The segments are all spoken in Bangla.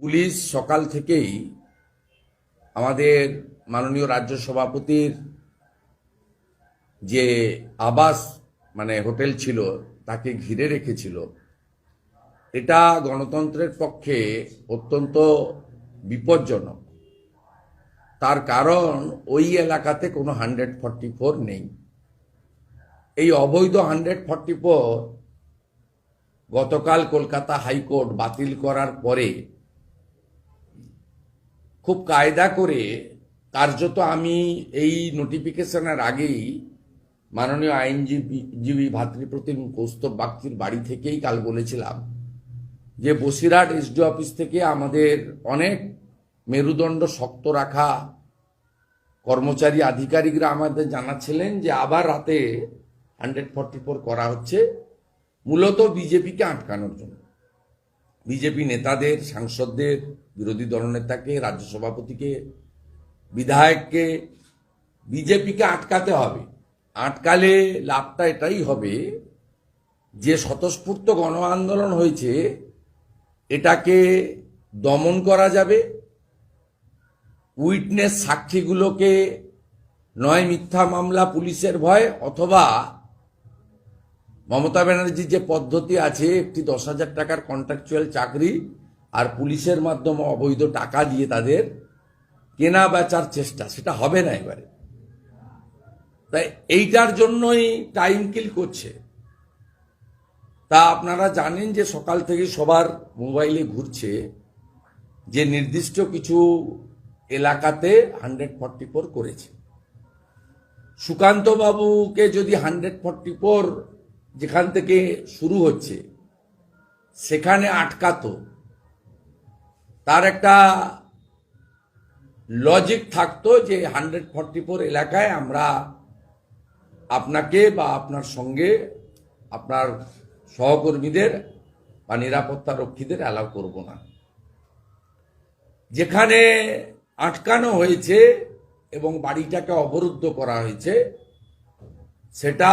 পুলিশ সকাল থেকেই আমাদের মাননীয় রাজ্য সভাপতির যে আবাস মানে হোটেল ছিল, তাকে ঘিরে রেখেছিল। এটা গণতন্ত্রের পক্ষে অত্যন্ত বিপজ্জনক। তার কারণ, ওই এলাকাতে কোনো হান্ড্রেড ফর্টি ফোর নেই। এই অবৈধ হান্ড্রেড ফর্টি ফোর গতকাল কলকাতা হাইকোর্ট বাতিল করার পরে খুব কায়দা করে কার্যত আমি এই নোটিফিকেশনের আগেই মাননীয় আইনজীবীজীবী ভাতৃপ্রতিম কৌস্তব বাগচির বাড়ি থেকেই কাল বলেছিলাম যে বসিরহাট এসডি অফিস থেকে আমাদের অনেক মেরুদণ্ড শক্ত রাখা কর্মচারী আধিকারিকরা আমাদের জানাচ্ছিলেন যে আবার রাতে হান্ড্রেড ফর্টি ফোর করা হচ্ছে, মূলত বিজেপিকে আটকানোর জন্য। বিজেপি নেতাদের, সাংসদদের, বিরোধী দলনেতাকে রাজ্য সভাপতিকে, বিধায়ককে, বিজেপিকে আটকাতে হবে। আটকালে লাভটা এটাই হবে যে স্বতঃস্ফূর্ত গণ আন্দোলন হয়েছে, এটাকে দমন করা যাবে, উইটনেস সাক্ষীগুলোকে নয় মিথ্যা মামলা পুলিশের ভয় অথবা মমতা ব্যানার্জির যে পদ্ধতি আছে, একটি দশ হাজার টাকার কন্ট্রাকচুয়াল চাকরি আর পুলিশের মাধ্যমে অবৈধ টাকা দিয়ে তাদের কেনা বেচার চেষ্টা, সেটা হবে না এবারে। তাই এইটার জন্যই টাইম কিল করছে। তা আপনারা জানেন যে সকাল থেকে সবার মোবাইলে ঘুরছে যে নির্দিষ্ট কিছু এলাকাতে হান্ড্রেড ফর্টি ফোর করেছে। সুকান্ত বাবুকে যদি হান্ড্রেড ফর্টি ফোর যেখান থেকে শুরু হচ্ছে, সেখানে আটকাতো। তার একটা লজিক থাকতো যে হান্ড্রেড ফর্টি ফোর এলাকায় আমরা আপনাকে বা আপনার সঙ্গে, আপনার সহকর্মীদের বা নিরাপত্তা রক্ষীদের অ্যালাউ করব না। যেখানে আটকানো হয়েছে এবং বাড়িটাকে অবরুদ্ধ করা হয়েছে, সেটা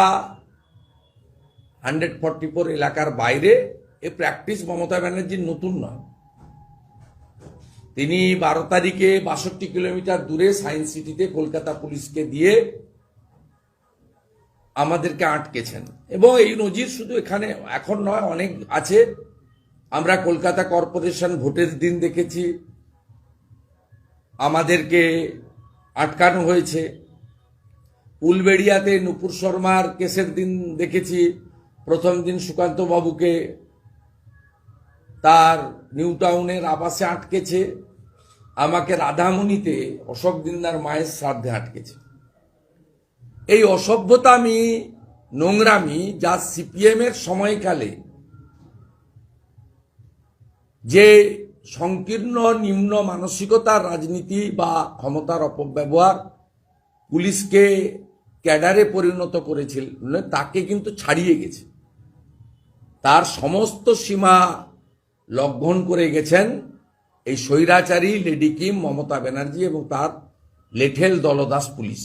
হান্ড্রেড ফর্টি ফোর এলাকার বাইরে এ প্র্যাকটিস মমতা ব্যানার্জির নতুন নয়। তিনি বারো তারিখে বাষট্টি কিলোমিটার দূরে সায়েন্স সিটিতে কলকাতা পুলিশকে দিয়ে আমাদেরকে আটকেছেন। এবং এই নজির শুধু এখানে এখন নয়, অনেক আছে। আমরা কলকাতা কর্পোরেশন ভোটের দিন দেখেছি। আমাদেরকে আটকানো হয়েছে। উলবেড়িয়াতে নুপুর শর্মার কেসের দিন দেখেছি। প্রথম দিন সুকান্ত বাবুকে তার নিউ টাউনের আবাসে আটকেছে। আমাকে রাধামণিতে অশোক দিনদার মায়ের শ্রাদ্ধে আটকেছে। এই অসভ্যতামি নোংরামি যা সিপিএম এর সময়কালে যে সংকীর্ণ, নিম্ন মানসিকতার রাজনীতি বা ক্ষমতার অপব্যবহার পুলিশকে ক্যাডারে পরিণত করেছিল, তাকে কিন্তু ছাড়িয়ে গেছে। তার সমস্ত সীমা লঙ্ঘন করে গেছেন এই স্বৈরাচারী লেডি কিম মমতা ব্যানার্জি এবং তার লেঠেল দলদাস পুলিশ।